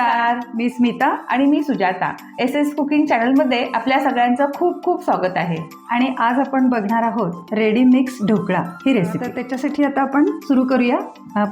नमस्कार. मी स्मिता आणि मी सुजाता. एस एस कुकिंग चॅनलमध्ये आपल्या सगळ्यांचं खूप खूप स्वागत आहे. आणि आज आपण बघणार आहोत रेडी मिक्स ढोकळा ही रेसिपी तर त्याच्यासाठी आता आपण सुरू करूया.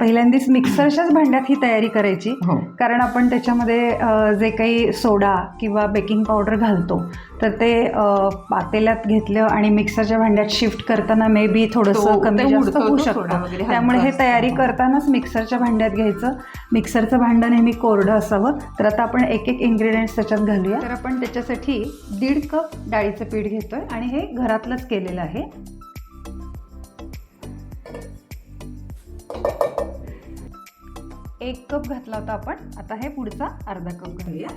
पहिल्यांदाच मिक्सरच्याच भांड्यात ही तयारी करायची. हो. कारण आपण त्याच्यामध्ये जे काही सोडा किंवा बेकिंग पावडर घालतो तर ते पातेल्यात घेतलं आणि मिक्सरच्या भांड्यात शिफ्ट करताना मे बी थोडंसं कमी जास्त उडतं, होऊ शकतं त्यामुळे हे तयारी. करतानाच मिक्सरच्या भांड्यात घ्यायचं. मिक्सरचं भांडं नेहमी कोरडं असावं. तर आता आपण एक एक इन्ग्रेडियंट्स त्याच्यात घालूया. तर आपण त्याच्यासाठी दीड कप डाळीचं पीठ घेतोय आणि हे घरातलंच केलेलं आहे. एक कप घातला होता आपण. आता हे पुढचा अर्धा कप घालूया.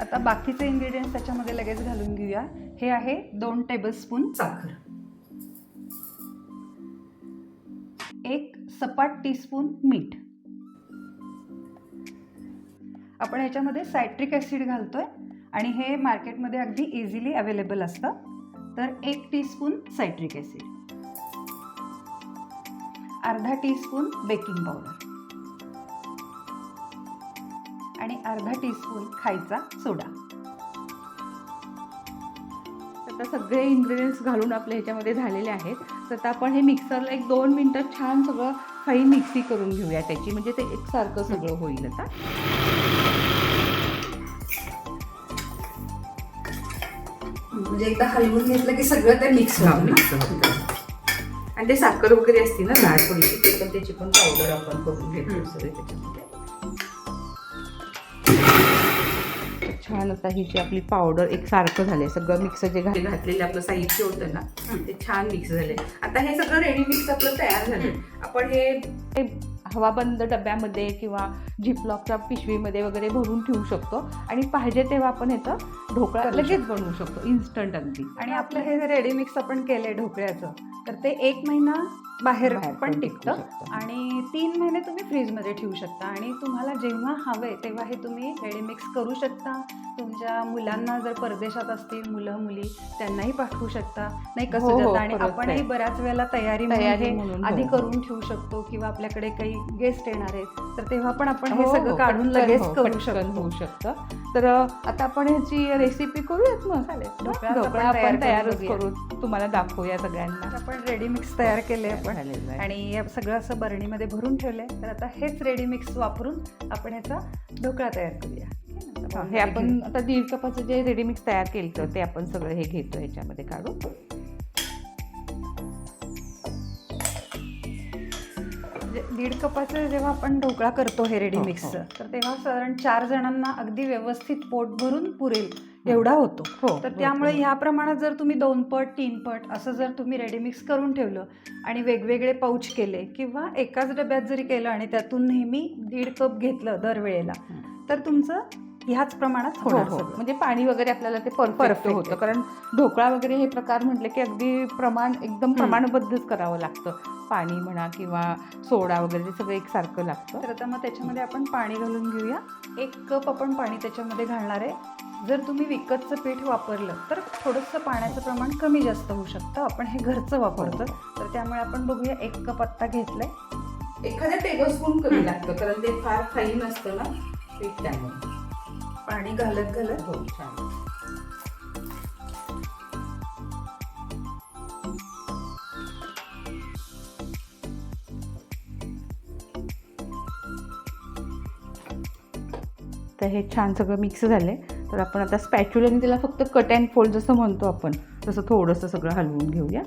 आता बाकीचे इन्ग्रेडियंट्स त्याच्यामध्ये लगेच घालून घेऊया. हे आहे दोन टेबलस्पून साखर. एक सपाट टीस्पून मीठ. आपण ह्याच्यामध्ये सायट्रिक ॲसिड घालतोय आणि हे मार्केटमध्ये अगदी इझिली अवेलेबल असतं. तर एक टीस्पून सायट्रिक ॲसिड अर्धा टीस्पून बेकिंग पावडर आणि अर्धा टीस्पून खायचा सोडा आता सगळे इन्ग्रेडियंट्स घालून आपल्या ह्याच्यामध्ये झालेले आहेत. तर आता आपण हे मिक्सरला एक दोन मिनटं छान सगळं फाईन मिक्सी करून घेऊया त्याची म्हणजे ते एकसारखं सगळं होईल आता. म्हणजे एकदा हलवून घेतलं की सगळं ते मिक्स होतं. आणि ते साखर वगैरे असते ना थोडीशी ते पण त्याची पण पावडर आपण करून घेतो सगळे त्याच्यामध्ये. छान आता ही जी आपली पावडर एक सारखं झाले सगळं मिक्स जे घाले घातलेलं आपलं साहित्य होतं ना ते छान मिक्स झाले आता हे सगळं रेडी मिक्स आपलं तयार झालं आपण हे हवाबंद डब्यामध्ये किंवा झिपलॉकच्या पिशवीमध्ये वगैरे भरून ठेवू शकतो. आणि पाहिजे तेव्हा आपण ह्याचा ढोकळा लगेच बनवू शकतो इन्स्टंट अगदी. आणि आपलं हे रेडी मिक्स आपण केलंय ढोकळ्याचं तर ते एक महिना बाहेर पण टिकतं. आणि तीन महिने तुम्ही फ्रीजमध्ये ठेवू शकता. आणि तुम्हाला जेव्हा हवंय तेव्हा हे तुम्ही रेडी मिक्स करू शकता. तुमच्या मुलांना जर परदेशात असतील मुलं मुली त्यांनाही पाठवू शकता. नाही हो, कसं हो, जातं आणि आपणही. बऱ्याच वेळेला तयारी हे आधी हो. करून ठेवू शकतो किंवा आपल्याकडे काही गेस्ट येणार आहेत तर तेव्हा पण आपण हे हो, सगळं हो, काढून लगेच हो, करू शकतो. होऊ शकतं. तर आता आपण ह्याची रेसिपी करूयात मग? चालेल. हा, ढोकळा आपण तयार आपण तयारच. करू. तुम्हाला दाखवूया सगळ्यांना. आपण रेडी मिक्स तयार केले. आपण आहे. आणि हे सगळं असं बरणीमध्ये भरून ठेवलंय. तर आता हेच रेडी मिक्स वापरून आपण ह्याचा ढोकळा तयार करूया. हा, हे आपण आता दीड कपाचं जे रेडी मिक्स तयार केलं ते आपण सगळं हे घेतो ह्याच्यामध्ये काढून. म्हणजे दीड कपाचं जेव्हा आपण ढोकळा करतो हे रेडी हो, मिक्सचं हो. तर तेव्हा साधारण चार जणांना अगदी व्यवस्थित पोट भरून पुरेल. एवढा होतो. हो तर त्यामुळे ह्या प्रमाणात जर तुम्ही दोन पट तीन पट असं जर तुम्ही रेडी मिक्स करून ठेवलं आणि वेगवेगळे पाऊच केले किंवा एकाच डब्यात जरी केलं आणि त्यातून नेहमी दीड कप घेतलं दरवेळेला तर तुमचं ह्याच प्रमाणात हो होणार हो सगळं. म्हणजे पाणी वगैरे आपल्याला ते परफेक्ट Perfect होतं. आहे. कारण ढोकळा वगैरे हे प्रकार म्हटले की अगदी प्रमाण एकदम प्रमाणबद्धच करावं लागतं. पाणी म्हणा किंवा सोडा वगैरे ते सगळं एकसारखं लागतं. तर आता मग त्याच्यामध्ये आपण पाणी घालून घेऊया. एक कप आपण पाणी त्याच्यामध्ये घालणार आहे. जर तुम्ही विकतचं पीठ वापरलं तर थोडंसं पाण्याचं प्रमाण कमी जास्त होऊ शकतं. आपण हे घरचं वापरतो. तर त्यामुळे आपण बघूया एक कप आत्ता घेतलंय. एखाद्या टेबल स्पून कमी लागतं कारण ते फार फाईन असतं ना पीठ त्यामुळे. पाणी घालत घालत हो छान. तर हे छान सगळं मिक्स झालंय. तर आपण आता स्पॅच्युलाने त्याला फक्त कट अँड फोल्ड जसं म्हणतो आपण तसं थोडंसं सगळं हलवून घेऊया.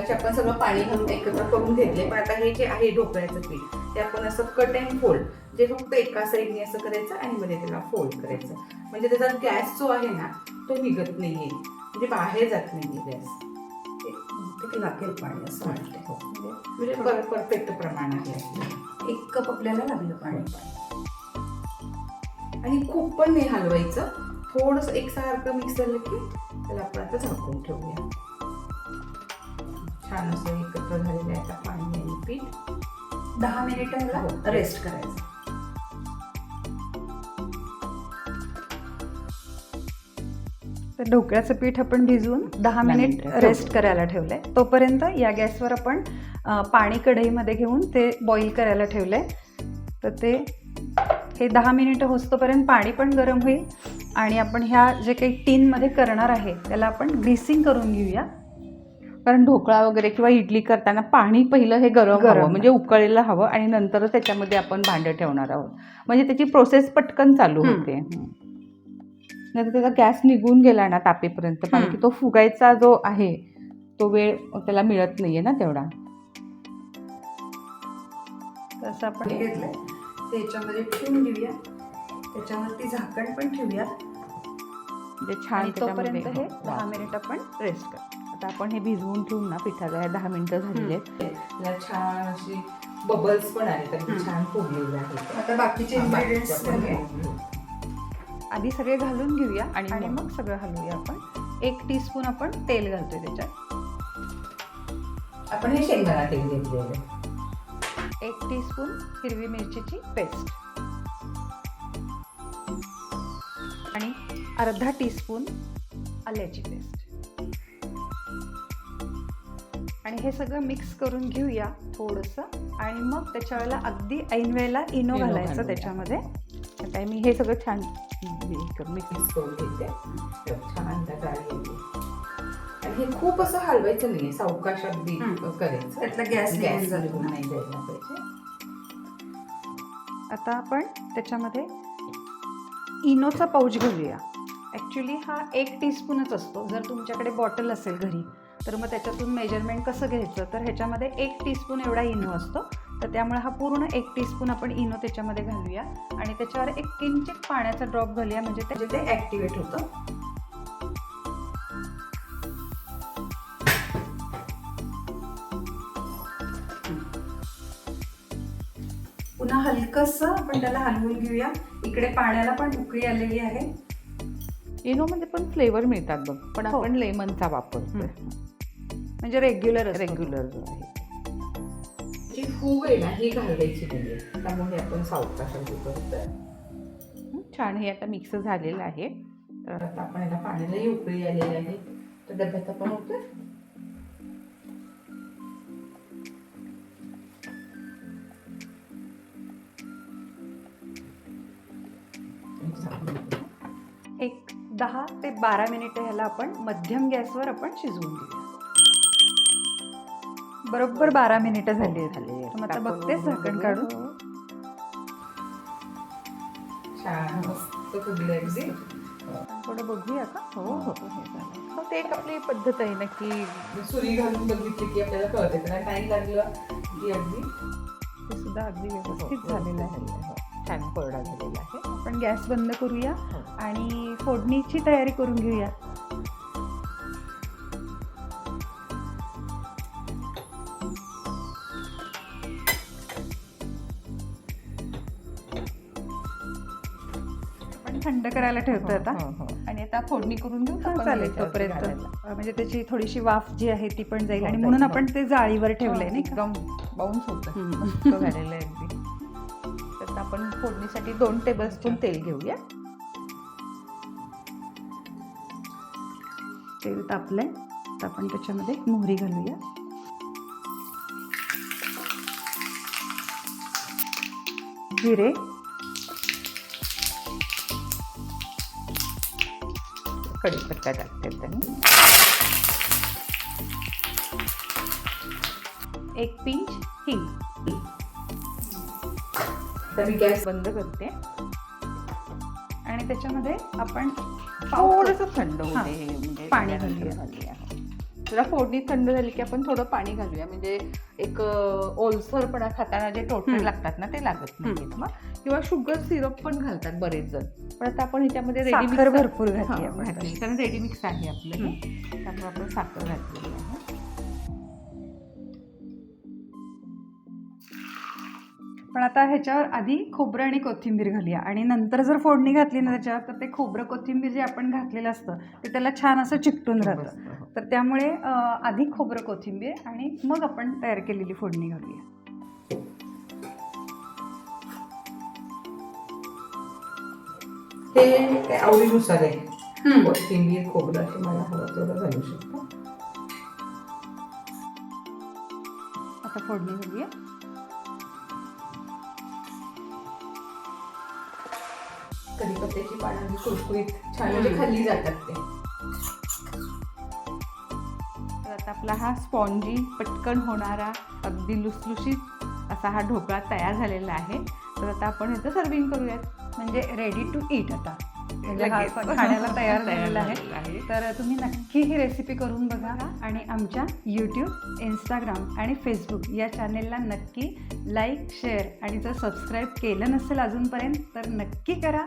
आपण सगळं पाणी घालून एकत्र करून घेतले पण आता हे जे आहे ढोकळ्याचं पीठ ते आपण असं कट अँड फोल्ड जे फक्त एका साईडने असं करायचं आणि मध्ये त्याला फोल्ड करायचं. म्हणजे त्याचा गॅस जो आहे ना तो निघत नाहीये. म्हणजे बाहेर जात नाहीये गॅस लागेल पाणी असं वाटतंय हो. म्हणजे परफेक्ट प्रमाण आहे. एक कप आपल्याला लागलं पाणी. आणि खूप पण नाही हलवायचं. थोडस एकसारखं मिक्स झालं की त्याला आपण आता झाकून ठेवूया. छान असं एकत्र झालेलं आहे आता पाणी आणि पीठ. दहा मिनिटाला हो. रेस्ट करायचं. तर ढोकळ्याचं पीठ आपण भिजवून दहा मिनिट मिनिटं. रेस्ट करायला ठेवलंय. तोपर्यंत या गॅसवर आपण पाणी कढईमध्ये घेऊन ते बॉईल करायला ठेवलंय. तर ते हे दहा मिनिटं होस्तोपर्यंत पाणी पण गरम होईल आणि आपण ह्या जे काही टीनमध्ये करणार आहे त्याला आपण ग्रीसिंग करून घेऊया. कारण ढोकळा वगैरे किंवा इडली करताना पाणी पहिलं हे गरम. हवं म्हणजे उकळलेलं हवं आणि नंतरच त्याच्यामध्ये आपण भांडं ठेवणार आहोत म्हणजे त्याची प्रोसेस पटकन चालू. होते नाही त्याचा गॅस निघून गेला ना तापेपर्यंत कारण. की तो फुगायचा जो आहे तो वेळ त्याला मिळत नाहीये ना तेवढा तसं आपण घेतलंय ते ह्याच्यामध्ये ठेवून घेऊया त्याच्यावरती झाकण पण ठेवूया म्हणजे छान तोपर्यंत हे त्याच्यामध्ये- दहा. मिनिट आपण रेस्ट कर आता आपण हे भिजवून ठेवून ना पिठाला दहा मिनिटं झालेली आहेत छान अशी बबल्स पण आले तर हम्म. छान फुगलेले आहेत आता बाकीचे. घेऊ. आधी सगळे घालून घेऊया आणि आणि मग? मग सगळं घालूया आपण एक टीस्पून आपण तेल घालतोय त्याच्यात आपण हे शेंगदाणा तेल घेतलेलं एक टीस्पून हिरवी मिरचीची पेस्ट आणि अर्धा टीस्पून आल्याची पेस्ट आणि हे सगळं मिक्स करून घेऊया थोडंसं. आणि मग त्याच्या वेळेला अगदी ऐन वेळेला इनो घालायचं घालूया. त्याच्यामध्ये. आता मी हे सगळं छान मिक्स करून घेते. छान आणि हे खूप असं हलवायचं नाही सावकाश अगदी. करायचं. त्यातला गॅस गॅस जातो. नाही पाहिजे. आता आपण त्याच्यामध्ये इनोचा पाऊच घालूया ॲक्च्युली हा एक टीस्पूनच असतो. जर तुमच्याकडे बॉटल असेल घरी तर मग त्याच्यातून मेजरमेंट कसं घ्यायचं? तर ह्याच्यामध्ये एक टीस्पून एवढा इनो असतो. तर त्यामुळे हा पूर्ण एक टीस्पून आपण इनो त्याच्यामध्ये घालूया. आणि त्याच्यावर एक किंचित पाण्याचा ड्रॉप घालूया म्हणजे त्याचे ते म्हणजे ॲक्टिवेट होतं. पुन्हा हलकंसं आपण त्याला हलवून घेऊया. इकडे पाण्याला पण उकळी आलेली आहे. इनो मध्ये पण फ्लेवर मिळतात बघ पण हो. आपण लेमनचा वापरतो म्हणजे रेग्युलर रेग्युलर जो आहे जी फूग आहे ना ही घालायची त्यामुळे आपण हं, छान हे आता मिक्स झालेलं आहे. तर आता आपण याला पाण्यालाही उकळी आलेली आहे. तर डब्यात आपण होतोय एक दहा ते बारा मिनिटं ह्याला आपण मध्यम गॅसवर आपण शिजवून घेऊया. बरोबर बारा मिनिटं झाली आहेत. आता बघतेस झाकण काढून. अगदी. थोडं बघूया का? हो हो हे झालं. हो, ते एक आपली पद्धत आहे ना की सुरी घालून बघितली की आपल्याला कळते नाही लागलं की अगदी. ते सुद्धा अगदी व्यवस्थित झालेलं आहे. हो, छान कोरडा झालेला आहे. आपण गॅस बंद करूया हो. आणि फोडणीची तयारी करून घेऊया. आपण थंड करायला ठेवतो आता. हो, हो. आणि आता फोडणी करून घेऊ चालेल तोपर्यंत म्हणजे त्याची थोडीशी वाफ जी आहे ती पण जाईल हो, आणि म्हणून हो. आपण ते जाळीवर ठेवलंय नाही का? एकदम बाउन्स होतं झालेलं आहे. आपण फोडणीसाठी दोन टेबलस्पून तेल घेऊया. तेल तापलंय. तर आपण त्याच्यामध्ये मोहरी घालूया. जिरे. कढीपत्ता टाकते त्यांनी एक पिंच हिंग. तर मी गॅस बंद करते आणि त्याच्यामध्ये आपण थोडंसं थंड. होते म्हणजे पाणी घालूया. जरा फोडणी थंड झाली की आपण थोडं पाणी घालूया म्हणजे एक ओलसरपणा खाताना जे हम्म. लागतात ना ते लागत. नाहीत मग किंवा शुगर सिरप पण घालतात बरेच जण पण आता आपण ह्याच्यामध्ये रेडी भरपूर घातली कारण रेडी मिक्स आहे आपलं. त्यामुळे आपण साखर घातलेली आहे पण आता ह्याच्यावर आधी खोबरं आणि कोथिंबीर घालूया. आणि नंतर जर फोडणी घातली ना त्याच्यावर तर ते खोबरं कोथिंबीर जे आपण घातलेलं असतं ते त्याला छान असं चिकटून राहतं. मस्त. तर त्यामुळे आधी खोबरं कोथिंबीर आणि मग आपण तयार केलेली फोडणी घालूया. ते आवडीनुसार आहे? कोथिंबीर खोबरं मला हवं तेवढं घालू शकतो. आता फोडणी घालूया. कढीपत्त्याची पानं कुरकुरीत छान म्हणजे खाल्ली जातात ते. आता आपला हा स्पॉन्जी पटकन होणारा अगदी लुसलुशीत असा हा ढोकळा तयार झालेला आहे. तर आता आपण ह्याचं सर्विंग करूयात. म्हणजे रेडी टू ईट आता. म्हणजे खाण्याला तयार झालेला आहे. तर तुम्ही नक्की ही रेसिपी करून बघा आणि आमच्या यूट्यूब इंस्टाग्राम आणि फेसबुक या चॅनेलला नक्की लाईक शेअर आणि जर सबस्क्राईब केलं नसेल अजूनपर्यंत तर नक्की करा.